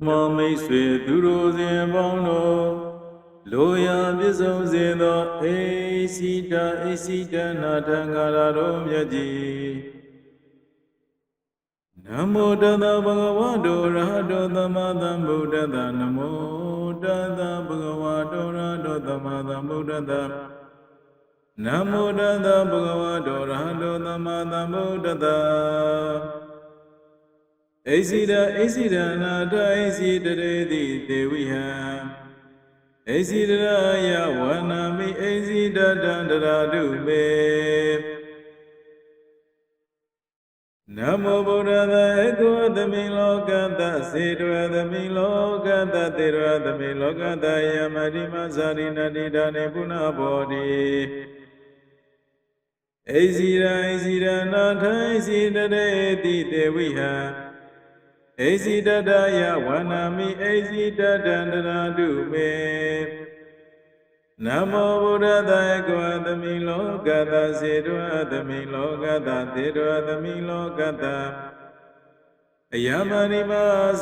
ဓမ္မမိတ်ဆွေသူတို့စဉ်ပေါင်းတို့လိုရာပြည့်စုံစေသောအိစီတာအိစီတနာထံဃာရတော်မြတ်ကြီးနမောတသဗ္ဗဂဝတောရဟတောသမ္မာသမ္ဗုဒ္ဓတ္တနမောတသဗ္ဗဂဝတောရဟတောသမ္မာသမ္ဗုဒ္ဓတ္တနမောတသဗ္ဗဂဝတောရဟတောသမ္မာသမ္ဗုဒ္ဓတ္တ အိစီဒအိစီဒနာတအိစီတရေတိတေဝိဟံအိစီဒရာယဝနာမိအိစီတတံတရာတုမေနမောဗုဒ္ဓသာဧကောသမိလောကတစေတဝသမိလောကတတေရဝသမိလောကတယမတိမဇာရိနတိဒါနေပုဏ္ဏဘောတိအိစီရာအိစီရနာထိုင်စီတရေတိတေဝိဟံ အိစီတတယဝနာမိအိစီတတန္တရာတုမေနမောဗုဒ္ဓသာယကောသမိလောကတစေတဝသမိလောကတသေတဝသမိလောကတအယမရိမ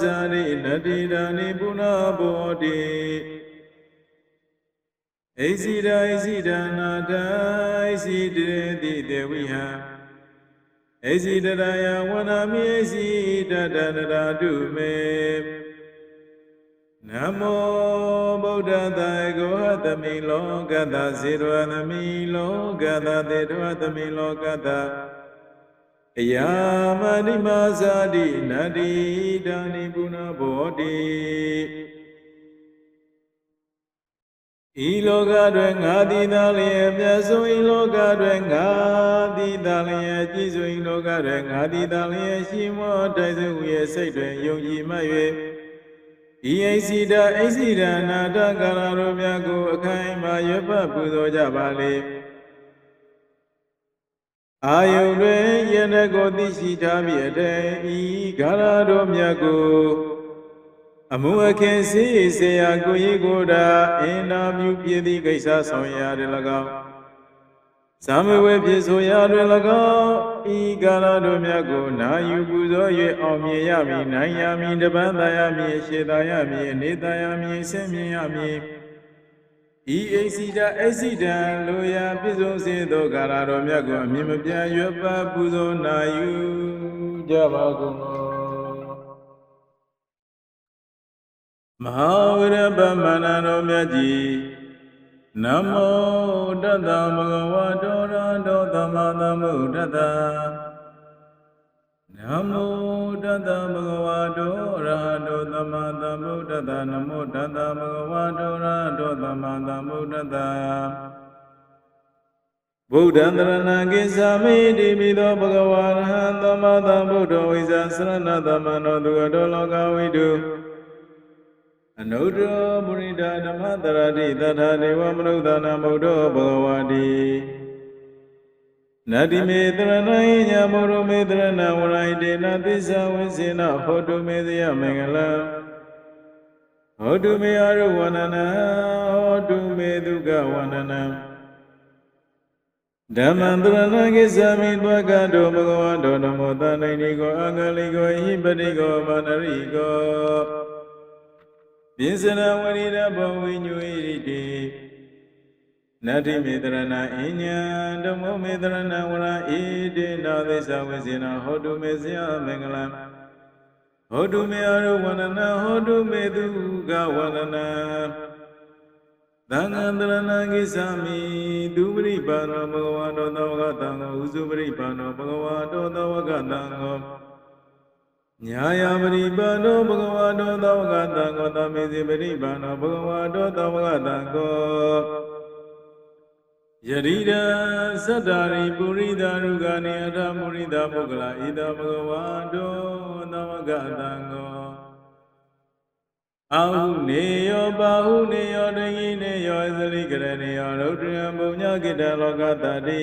ဇာရိနတိဒါနိပုဏ္ဏဘောတိအိစီဒအိစီဒနာတအိစီတေတိတေဝိဟံ အိစီတရယဝနာမိအိစီတတန္တရာတုမေနမောဗုဒ္ဓသာယကောသမိလောကတစေတဝသမိလောကတတေတဝသမိလောကတအယမတိမဇာတိနတိဒါနိပုဏ္ဏဘောတိ ဤလောကတွင်ငါသည်သာလျက်မြတ်ဆုံးဤလောကတွင်ငါသည်သာလျက်ကြည်စွဤလောကတွင်ငါသည်သာလျက်ရှိမောတိုက်စုရဲ့စိတ်တွင်ယုံကြည်မှတ်၍ဤအိစီတာအိစီဒာနာတကာရတို့မြတ်ကိုအခိုင်အမာရွတ်ဖတ်ပူဇော်ကြပါလေအာယုန်တွင်ယန္တကိုသိရှိထားပြီအတဲ့ဤဂါရတို့မြတ်ကို အမှုအခင်စီစေယကိုရီကိုတာအင်နာမြူပြည်သည့်ကိစ္စဆောင်ရာတွင်၎င်းဇာမဝေဖြစ်ဆိုရာတွင်၎င်းဤကာလတို့မြတ်ကိုနာယူပူဇော်၍အောင်မြင်ရမည်နိုင်ရမည်တပန်းသာရမည်ရှေသာရမည်အနေသာရမည်ဆင်းမြင်ရမည်ဤအိစီတာအိစီတံလိုရာပြည့်စုံစေသောကာလတော်မြတ်ကိုအမြင်မပြတ်ရွတ်ပတ်ပူဇော်နာယူကြပါကုန်သော မဟာဝရပမဏတော်မြတ်ကြီးနမောတတ္တမဂဝတောရတောသမ္မာသမ္ဗုဒ္ဓတ္တနမောတတ္တမဂဝတောရတောသမ္မာသမ္ဗုဒ္ဓတ္တနမောတတ္တမဂဝတောရတောသမ္မာသမ္ဗုဒ္ဓတ္တဗုဒ္ဓံတရဏကိသမိတိမိသောဘဂဝါရဟံသမ္မာသမ္ဗုဒ္ဓဝိဇ္ဇာစရဏသမ္မနောသူကတောလောကဝိတု အနုတ္တရမုရိဒဓမ္မတရတိတထာဒေဝမနုဿာနမုဒ္ဓဘဂဝတိနတိမေတရဏိညာမုရမေတရဏဝရိတေနသစ္စာဝိစေနဟောတုမေသယမင်္ဂလံဟောတုမေအရုဝန္ဒနာဟောတုမေဒုက္ခဝန္ဒနာဓမ္မံတရဏကိသမိတွကတောဘဂဝတောနမောတနိနိကောအင်္ဂလိကောဟိပတိကောမန္တရိကော ပိစရဝရိရဘောဝိညုဣရိတိနတ္တိမေတရဏအညံဓမ္မမေတရဏဝရဣတိနာသစ္စာဝိစေနဟောတုမေဇယမင်္ဂလံဟောတုမေအရုဝန္ဒနာဟောတုမေသူကဝန္ဒနာသံဃံတရဏကိသမိဒုပရိပါဏေဘဂဝါတောသဝကတံဃေဥစုပရိပါဏေဘဂဝါတောသဝကတံဃော ညာယပရိပါဏေဘဂဝါတောသဝကတံကောသမေဇိပရိပါဏေဘဂဝါတောသဝကတံကောယရိဒာသတ္တာရိပုရိသရုကနေအထမုရိဒမုဂ္ဂလာဣဒဘဂဝါတောသဝကတံကောအာဟုနေယောပါဟုနေယောတဟိနေယောသရိကရဏေယောရုဒ္ဓံဘုံညကိတလောကတတိ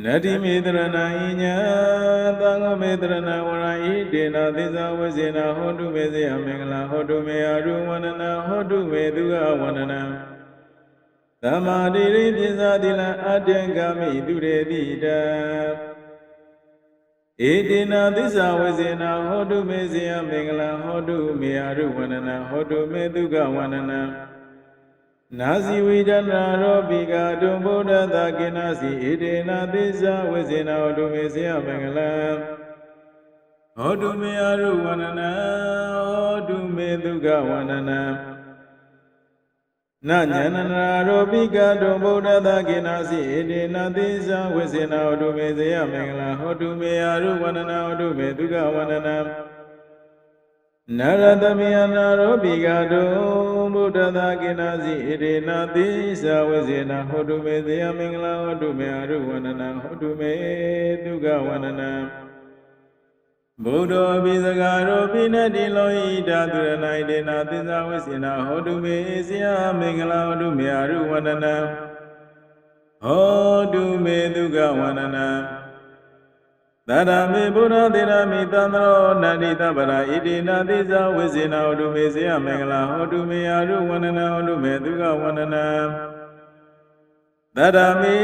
နတ္တိမေတရဏဣညာသံဃမေတရဏဝရဣတေနသစ္စာဝိစေနဟောတုမေဇယမင်္ဂလာဟောတုမေအရုဝန္ဒနာဟောတုမေသူကဝန္ဒနာသမ္မာတိရိပိဇာတိလအတ္တံကာမိသူရေတိတံဣဧတေနာသစ္စာဝဇေနာဟောတုမေဇယမင်္ဂလံဟောတုမေယရုဝန္ဒနာဟောတုမေတုကဝန္ဒနာ နာစီဝိဒနာရောပိကတုံဗုဒ္ဓသာကိနာစီဧတေနာသစ္စာဝဇေနာဟောတုမေဇယမင်္ဂလံဟောတုမေယရုဝန္ဒနာဟောတုမေတုကဝန္ဒနာနညာနနာရောပိကတုံဗုဒ္ဓသာကိနာစီဧတေနာသစ္စာဝဇေနာဟောတုမေဇယမင်္ဂလံဟောတုမေယရုဝန္ဒနာဟောတုမေတုကဝန္ဒနာ နရတမေယနာရောပိကတုံဗုဒ္ဓသာကိနာစီဣရေနာသစ္စာဝဇေနာဟောတုမေဇယမင်္ဂလာဟောတုမေအရုဝန္ဒနာဟောတုမေဒုက္ခဝန္ဒနာဘုဒ္ဓဘိဇဂါရောပိနတိလောဟိတာသူရဏိတေနာသစ္စာဝဇေနာဟောတုမေဇယမင်္ဂလာဟောတုမေအရုဝန္ဒနာဟောတုမေဒုက္ခဝန္ဒနာ သရမေဘုရားသေရမိသံဃောနန္ဒီတပရာဣတိနာတိဇဝိဇေနာဟောတုမေဇယမင်္ဂလာဟောတုမေအာရုဝန္ဒနာဟောတုမေဒုက္ခဝန္ဒနာသရမေ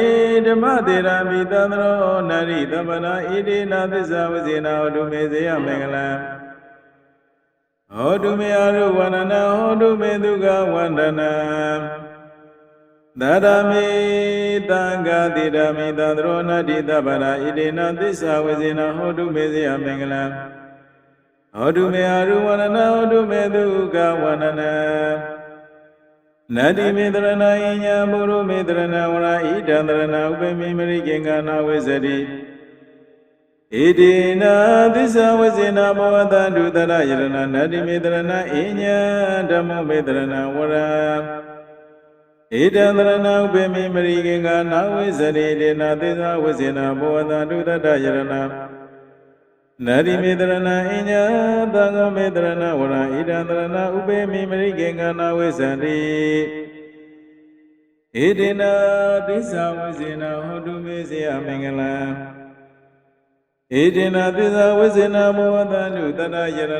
ဓမ္မသေရမိသံဃောနန္ဒီတပရာဣတိနာတိဇဝိဇေနာဟောတုမေဇယမင်္ဂလာဟောတုမေအာရုဝန္ဒနာဟောတုမေဒုက္ခဝန္ဒနာ သရမေတံဃာတိရမိသံသရောနတ္တိတပရာဣတိနာသစ္စာဝေဇေနဟောတုမေဇယမင်္ဂလံဟောတုမေအရုဝန္ဒနာဟောတုမေဒုက္ခဝန္ဒနာနတ္တိမေတရဏိညာဘုရုမေတရဏဝရဣဒံတရဏဥပမေမရိကေင္ကနာဝေဇတိဣတိနာသစ္စာဝေဇေနဘောဝတံဒုတရယရဏနတ္တိမေတရဏအိညာဓမ္မမေတရဏဝရ ဣတံတရဏဥပေမိမရိကေကနာဝိဇရိတေနာသေသာဝဇေနာဘောဝတံဒုတတယရဏနရိမေတရဏအညသံဃောမေတရဏဝရဣတံတရဏဥပေမိမရိကေကနာဝိဇရိဣတေနာသစ္စာဝဇေနာဟောတုမေဇယမင်္ဂလံဣတေနာသစ္စာဝဇေနာဘောဝတံဒုတတယရဏ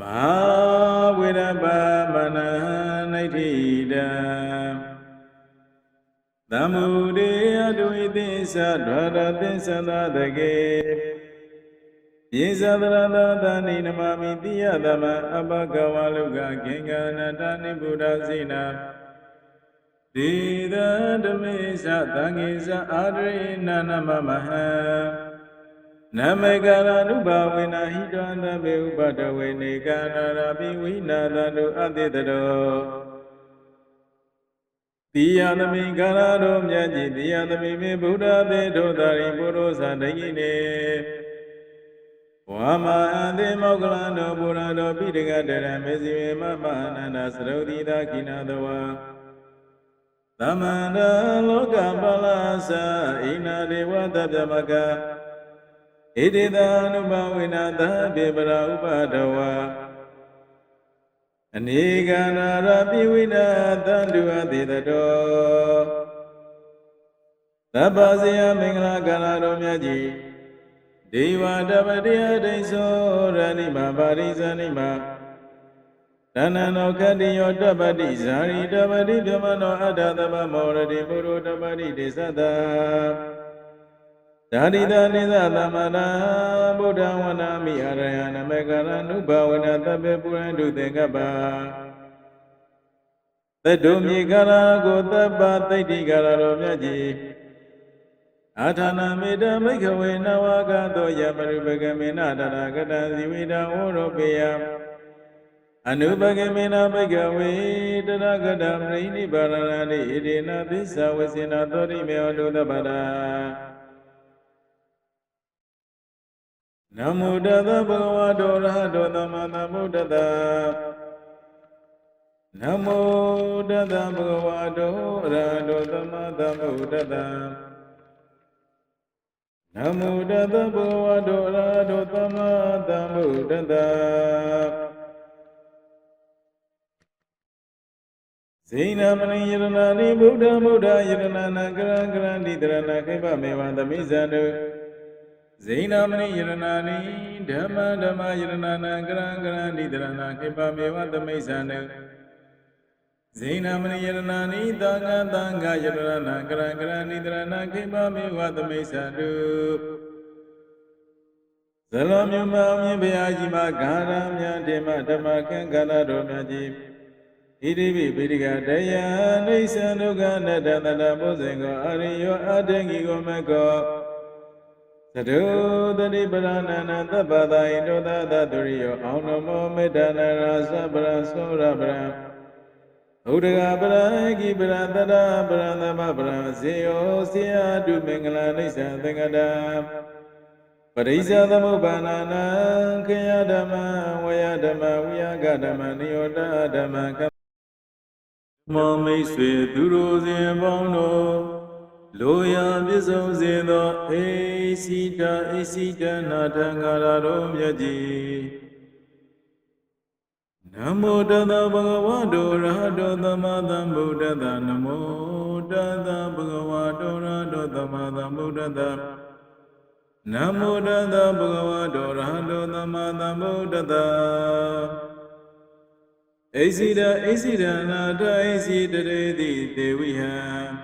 မဟာဝေရပ မုဒိယတုဣသစ္စာဒွါရသစ္ဆန္တတကေယေသဒရတသနိနမမိတိယသမအပကဝလုကခေင်္ဂနတနိဗုဒ္ဓစိနာဒေသဓမေသသံဃေသအာရိနာနမမဟံနမေကာရနုဘဝေနဟိတံသဗေဥပတဝေနေကာနာရာပိဝိနာသတုအတိတရော တိယသမိကာရတော်မြတ်ကြီးတိယသမိမေဗုဒ္ဓသေထောတာရိပုရောဇာတိနေဝါမအန္တိမောကလံတော်ဘုရားတော်ပိဋကတရမေဇိမေမမအနန္ဒသရုတိသာခိနာတဝါသမန္တလောကပလသဣနာဒေဝတပြမကဣတိတ ानु ဘဝေနသဗေပရာဥပဒဝါ အနေကနာရပိဝိနာသန္တုအတိတတောသဗ္ဗဇယမင်္ဂလာကာလတော်မြတ်ကြီးဒေဝတပတိယဒိသောရဏိမပါရိဇာနိမတဏ္ဏနောကတိယောတပတိဇာရိတပတိဓမ္မနောအတ္တသမမောရတိပုရောတပတိဒေသတာ ဓာတိတနိသသမနာဗုဒ္ဓဝနာမိအရယနမေကရနုဘဝနသဗ္ဗပုရန္တုတေကပ္ပသတ္တုမြေကရာကိုသဗ္ဗသိတ္တိကရာတော်မြတ်ကြီးအာထာနာမေတ္တမိခဝေနဝကသောယပရိပကမေနတရကတဇီဝိတဝရောပေယအနုပကမေနမိခဝေတရကတမရိနိပါရဏတိဣတိနာသစ္စာဝစေနာသောရိမေဟောတုတပ္ပတာ နမုတတဗုဒ္ဓဝါဒောရဟတောသမ္မာသမ္ဗုဒ္ဓတနမုတတဗုဒ္ဓဝါဒောရဟတောသမ္မာသမ္ဗုဒ္ဓတနမုတတဗုဒ္ဓဝါဒောရဟတောသမ္မာသမ္ဗုဒ္ဓတဇိနမဏိယရဏာနိဗုဒ္ဓဗုဒ္ဓယရဏနာကရံကရံတိတရဏခိဗမေဝသမိဇန္တု ဇိနာမဏိယရဏာနိဓမ္မဓမ္မယရဏနာကရံကရံဒီတရဏခိပမေဝသမိစ္ဆာနဇိနာမဏိယရဏာနိသံဃာသံဃာယရဏနာကရံကရံဒီတရဏခိပမေဝသမိစ္ဆာတုဇလောမြမအောင်မြင်ဘုရားကြီးမှာဂါရမြတ်တေမဓမ္မခံခန္ဓာတော်မြတ်ကြီးဣတိပိပိဋကတရားအိဋ္ဌံဒုက္ခနတ္တတတဘုဇင်ကိုအရိယောအတ္တငီကိုမကော သဒုတတိပရဏနာသဗ္ဗသာဣတောသသတုရိယောအောင်နမောမေတ္တာနာရာသဗ္ဗရသောရပရံဘုဒ္ဓဂပရဟိပရတတပရသမပရဇေယောစေယတုမင်္ဂလာနိစ္စသင်္ကတံပရိစ္ဆသမုပ္ပါဏာနံခေယဓမ္မဝယဓမ္မဝိယကဓမ္မနိယောတဓမ္မကမောမိတ်ဆွေသူတို့စဉ်ပေါင်းတို့ လိုရာပြည့်စုံစေသောအေစီတာအေစီတနာထံဃာရတော်မြတ်ကြီးနမောတသဗုဒ္ဓဝါတောရဟတောသမ္မာသမ္ဗုဒ္ဓတ္တနမောတသဗုဒ္ဓဝါတောရဟတောသမ္မာသမ္ဗုဒ္ဓတ္တနမောတသဗုဒ္ဓဝါတောရဟတောသမ္မာသမ္ဗုဒ္ဓတ္တအိစီဒအိစီဒနာတအိစီတရေတိတေဝိဟံ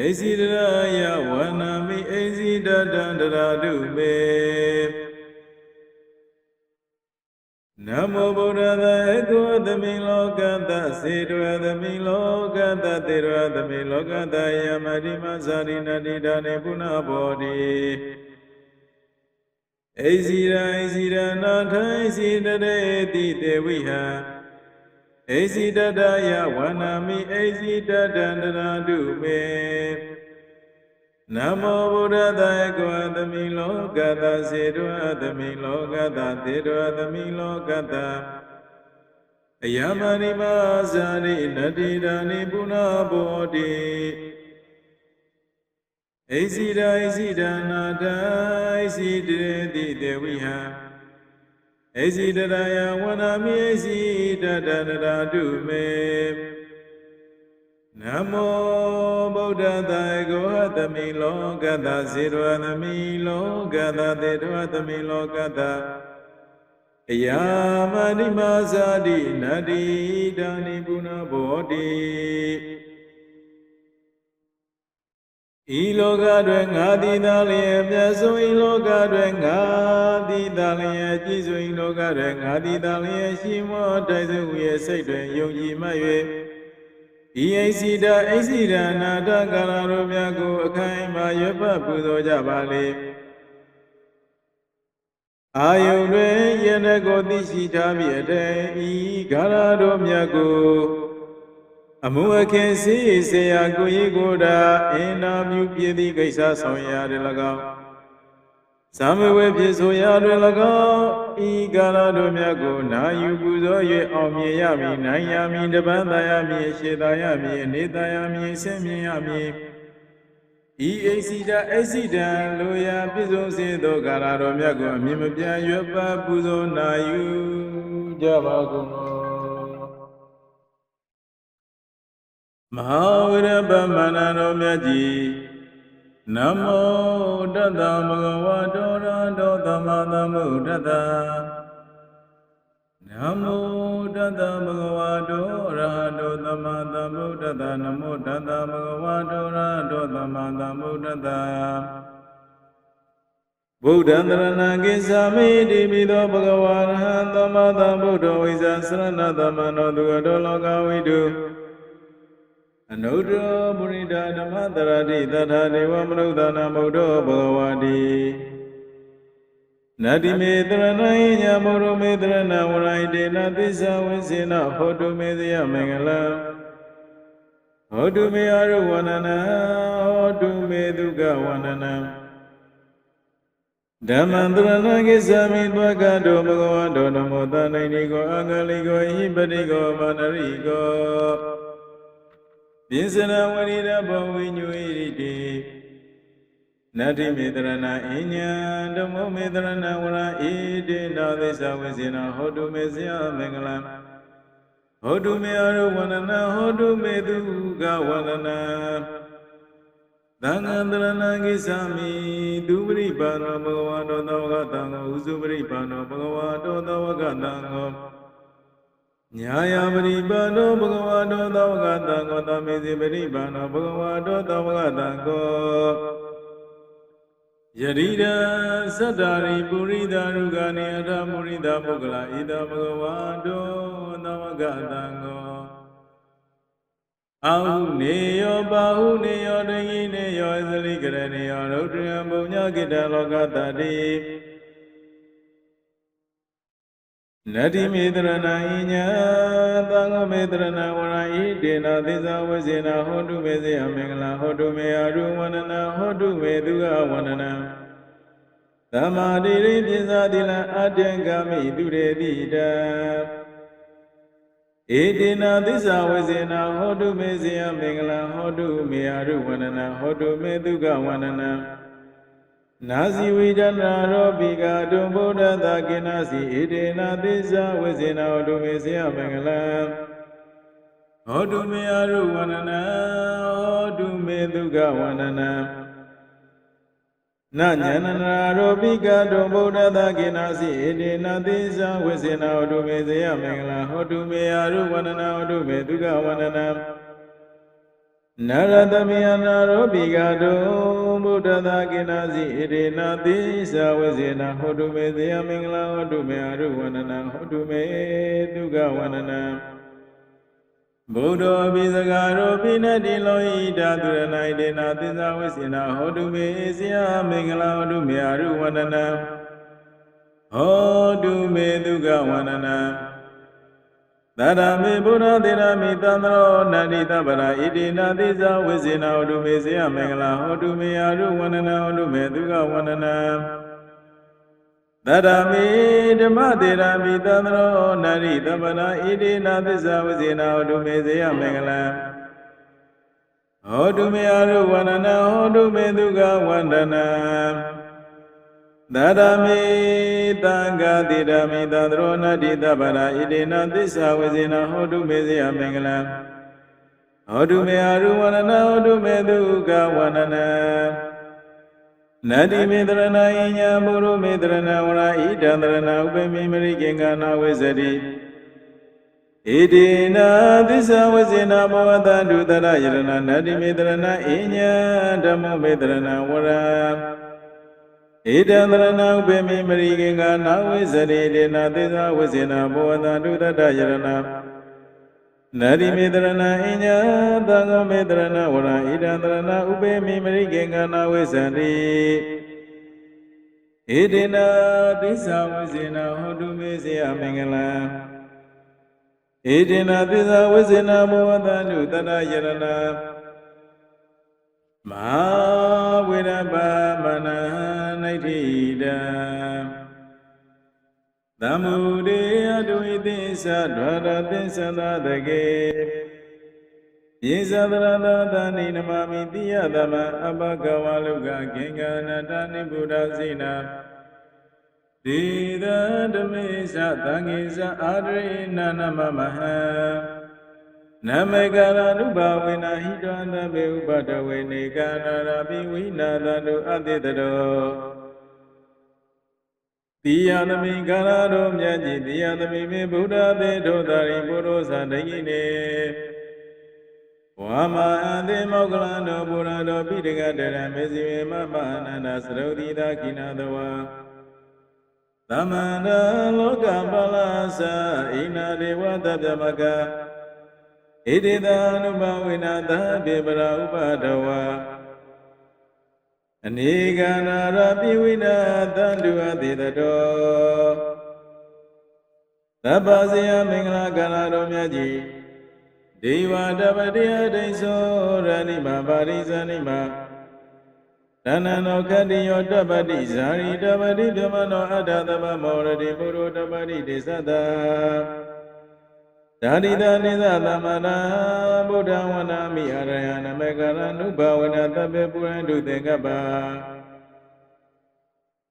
အိစီဒရာယဝနာမိအိစီတတံတရာတုမေနမောဗုဒ္ဓသာဧကောသမိလောကတစေတဝသမိလောကတတေရသမိလောကတယမတိမဇာရိနတိဒါနေပုဏ္ဏဘောတိအိစီရာအိစီရနာထိုင်စီတရေတိတေဝိဟံ အိစီတတယဝနာမိအိစီတတန္တရာတုမေနမောဗုဒ္ဓသာယကောသမိလောကတစေတောသမိလောကတတေတောသမိလောကတအယမရိမဇာရိနတိဒာနိပုဏ္ဏဘောတိအိစီဒာအိစီဒာနာတအိစီတေတိတေဝိဟံ အိစီတရယဝနာမိအိစီတတန္တရာတုမေနမောဗုဒ္ဓသာယကောသမိလောကတဇေရဝသမိလောကတတေရဝသမိလောကတအယာမဏိမဇာတိနတိဒါနိပုဏ္ဏဘောတိ ဤလောကတွင်ငါသည်သာလျက်မြတ်ဆုံးဤလောကတွင်ငါသည်သာလျက်ကြည်စွဤလောကတွင်ငါသည်သာလျက်ရှိမောတိုက်စုရဲ့စိတ်တွင်ယုံကြည်မှတ်၍ဤအိစီတာအိစီဒာနာတကာရတို့မြတ်ကိုအခိုင်အမာရွတ်ပတ်ပူဇော်ကြပါလေအာယုန်တွင်ယနကိုသိရှိထားပြီးအတဲ့ဤဂါရတို့မြတ်ကို အမှုအခင်စီစေယကိုရီကိုယ်တာအင်နာမြူပြည်သည့်ကိစ္စဆောင်ရတယ်၎င်းသာမဝေဖြစ်ဆိုရာတွင်၎င်းဤကာလတို့မြတ်ကိုနာယူပူဇော်၍အောင်မြင်ရမည်နိုင်ရမည်တပန်းသာရမည်ရှေသာရမည်အနေသာရမည်ဆင်းမြင်ရမည်ဤအိစီတာအိစီတံလိုရာပြည့်စုံစေသောကာလတော်မြတ်ကိုအမြင်မပြတ်ရွတ်ပတ်ပူဇော်နာယူကြပါကုန်သော မဟာဝိရပမန္နတော်မြတ်ကြီးနမောတတ္တဗုဒ္ဓဝါတောရတောသမ္မာသမ္ဗုဒ္ဓတ္တနမောတတ္တဗုဒ္ဓဝါတောရတောသမ္မာသမ္ဗုဒ္ဓတ္တနမောတတ္တဗုဒ္ဓဝါတောရတောသမ္မာသမ္ဗုဒ္ဓတ္တဗုဒ္ဓံတရဏကိသာမိတိပိသောဘဂဝါရဟံသမ္မာသမ္ဗုဒ္ဓဝိဇ္ဇာစရဏသမ္မနောသူကတောလောကဝိတု အနုတ္တမုရိဒဓမ္မတရတိသတ္ထာဒေဝမနုဿာနာမုဒ္ဓဘဂဝါတိနတိမေတရဏိညာမောရမေတရဏဝရိုင်တေနသစ္စာဝိစေနဟောတုမေသယမင်္ဂလံဟောတုမေအရုဝန္ဒနာဟောတုမေဒုက္ခဝန္ဒနာဓမ္မံတရဏကိသမိဘဂတောဘဂဝါတောနမောတနိနိကောအင်္ဂလိကောဟိပတိကောမနရိကော ပိစရဝရိရဘောဝိညွဣရိတိနတ္တိမေတရဏအညံဓမ္မမေတရဏဝရဣတိနာသစ္စာဝိဇေနဟောတုမေဇယမင်္ဂလံဟောတုမေအရုဝန္ဒနာဟောတုမေသူကဝန္ဒနာသံဃံတရဏကိသမိဒုပရိပါဏောဘဂဝါတောသဝကတံကိုဥစုပရိပါဏောဘဂဝါတောသဝကတံကို ညာယပရိပါဏောဘဂဝါတောသဝကတံကိုသမေစီပရိပါဏောဘဂဝါတောသဝကတံကိုယရိဒာသတ္တာရိပုရိသရုဂာနိအထမုရိဒပုဂ္ဂလာဣဒဘဂဝါတောသမဂတံကောအာဟုနေယောပါဟုနေယောတဟိနေယောသလိကရဏေယောရုဒ္ဓယံဘုံညကိတလောကတတိ နတ္တိမေတရဏဣညာသံဃမေတရဏဝရဣတေနသစ္စာဝိစေနဟောတုမေစေယမင်္ဂလာဟောတုမေအရုဝန္ဒနာဟောတုမေသူကဝန္ဒနာသမ္မာတိရိပိဇာတိလံအတ္တံဂမိသူရေတိတံဧတေနသစ္စာဝိစေနဟောတုမေစေယမင်္ဂလာဟောတုမေအရုဝန္ဒနာဟောတုမေသူကဝန္ဒနာ နာစီဝိဒနာရောပိကတုံဗုဒ္ဓသာကိနာစီဣတေနသစ္စာဝိစေနဟောတုမေစေယမင်္ဂလာဟောတုမေအရုဝန္ဒနာဟောတုမေသူကဝန္ဒနာနညနနာရောပိကတုံဗုဒ္ဓသာကိနာစီဣတေနသစ္စာဝိစေနဟောတုမေစေယမင်္ဂလာဟောတုမေအရုဝန္ဒနာဟောတုမေသူကဝန္ဒနာ နရတမေယနာရောပိကတုံဗုဒ္ဓသာကိနာစီဣတေနသစ္စာဝိစေနဟောတုမေစေယမင်္ဂလာဟောတုမေအရုဝန္ဒနာဟောတုမေသူကဝန္ဒနာဗုဒ္ဓဘိစကာရောပိနတိလောဟိတာသူရဏိတေနာသစ္စာဝိစေနဟောတုမေစေယမင်္ဂလာဟောတုမေအရုဝန္ဒနာဟောတုမေသူကဝန္ဒနာ သရမေဘုရားသေရမိသံသရောနန္ဒီတပရာဣတိနာသစ္စာဝိစေနဟောတုမေစေယမင်္ဂလာဟောတုမေအရုဝန္ဒနာဟောတုမေသူကဝန္ဒနာသရမေဓမ္မသေရမိသံသရောနန္ဒီတပရာဣတိနာသစ္စာဝိစေနဟောတုမေစေယမင်္ဂလာဟောတုမေအရုဝန္ဒနာဟောတုမေသူကဝန္ဒနာ သရမေတံဃာတိရမိသံသရောနတ္တိတပရာဣတိနာသစ္စာဝိဇေနဟောတုမေစေယမင်္ဂလံဟောတုမေအရုဝန္ဒနာဟောတုမေသူကဝန္ဒနာနတ္တိမေတရဏိညာဘုရုမေတရဏဝရဣဒံတရဏဥပမေမရိကေင္ကနာဝိဇတိဣတိနာသစ္စာဝိဇေနဘောဝတံဒုတရယရဏနတ္တိမေတရဏဣညာဓမ္မမေတရဏဝရ ဣဒံတရဏဥပေမိမရိကေငါနာဝိဇရိတေနာသေသာဝိဇေနာဘောဝတံဒုတတယရဏနရိမေတရဏအညသံဃောမေတရဏဝရဣဒံတရဏဥပေမိမရိကေငါနာဝိဇရိဣဒေနာသစ္စာဝိဇေနာဟောတုမေစေယမင်္ဂလံဣဒေနာသစ္စာဝိဇေနာဘောဝတံဒုတတယရဏမဟာဝိရပမနနိ ဋ္ဌိတံသမုဒေအတုဣသစ္စာဒွါရသစ္ဆသာတကေယေသဒရတသနိနမမိတိယသမအပကဝလုကခေင္ကနာတနိဗုဒ္ဓစိနာဒေသဓမေသသံဃေသအာရိနာနမမဟံနမေကာရနုဘဝေနဟိတံသဗေဥပတဝေနေကာနာရပိဝိနာသတုအတိတရော တိယသမိကာရတော်မြတ်ကြီးတိယသမိမေဗုဒ္ဓသေထောတာရိပုရောဇာဒိဋ္ဌိနေဝါမအန္တေမောကလံတော်ဘုရားတော်ပိဋကတရမေဇိဝေမမအနန္ဒသရုတိတာကိနာတဝါသမန္တလောကပလသဣနာဒေဝတပြမကဣတိတာနုဘဝိနာသပြေပရာဥပဒဝါ အနေကနာရပိဝိနာတန္တုအတိတတောသဗ္ဗဇယမင်္ဂလာကာလတော်မြတ်ကြီးဒေဝတပတိယဒိသောရဏိမပါရိဇာနိမတဏ္ဏနောကတိယောတပတိဇာရိတပတိဓမ္မနောအတ္တသမမောရတိပုရောတပတိဒေသတ ဓာတိတနိသသမနာဗုဒ္ဓဝနာမိအရယနမေကရနုဘဝနာတပေပုရန္တုတေကပ္ပ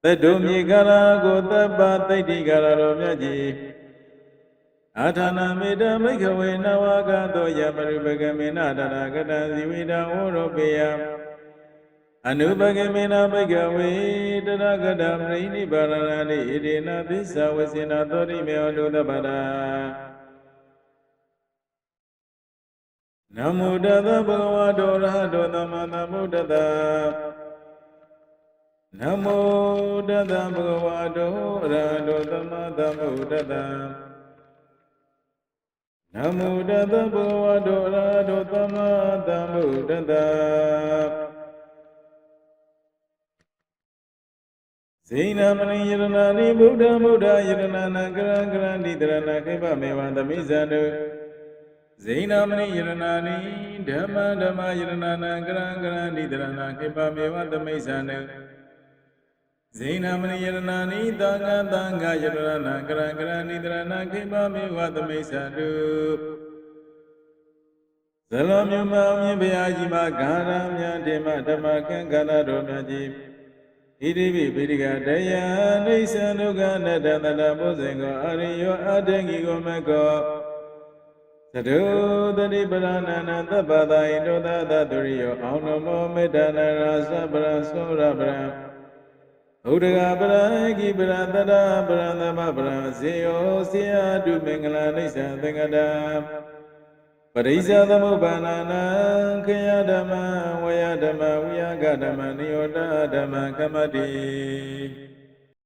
သတ္တုမြေကာရကိုတပ္ပသိတ္တိကာရတော်မြတ်ကြီးအာထာနာမေတ္တမိခဝေနဝကသောယပရိပကမေနတရကတံဇီဝိတံဝရောပေယအနုပကမေနဘိကဝေတရကတံပရိနိဗ္ဗာရဏိဣတိနာသစ္စာဝစေနာသောတိမေဟောတုတပ္ပတာ နမုတ္တသဗ္ဗဂဝတောရဟတောသမ္မာသမ္ဗုဒ္ဓတနမောတတ္တဗုဒ္ဓဝါတောအရဟတောသမ္မာသမ္ဗုဒ္ဓတ္တနမောတတ္တဗုဒ္ဓဝါတောအရဟတောသမ္မာသမ္ဗုဒ္ဓတ္တဇိနမဏိယရဏာနိဗုဒ္ဓဗုဒ္ဓယရဏနာကရံကရံတိတရဏခိဗမေဝံသမိဇန္တု ဇိနမဏိယရဏာနိဓမ္မဓမ္မယရဏနာကရံကရံတိတရဏခိဗမေဝံသမိဇန္တုဇိနမဏိယရဏာနိသံဃာသံဃာယရဏနာကရံကရဏိတရဏခိပမေဝသမိစ္ဆာတုဇလောမြမအောင်မြင်ဘုရားကြီးမှာဂါရမြတ်တေမဓမ္မကံကဏတော်မြတ်ကြီးဣတိပိပိရိကတရားအိသံဒုက္ခနတ္တတတဘုဇင်ကိုအရိယောအတ္တငီကိုမကော သတုတတိပရဏနာသဗ္ဗသာယိတောသသတုရိယောအောင်နမောမေတ္တနာရာသဗ္ဗရသောရပရံဥဒဂပရဂိပရတတပရသမပရဇေယောစေယတုမင်္ဂလာနိစ္စသင်္ကတပရိစ္ဆသမုပ္ပါဏာနံခယဓမ္မဝယဓမ္မဝိယကဓမ္မနိယောတဓမ္မကမ္မတိ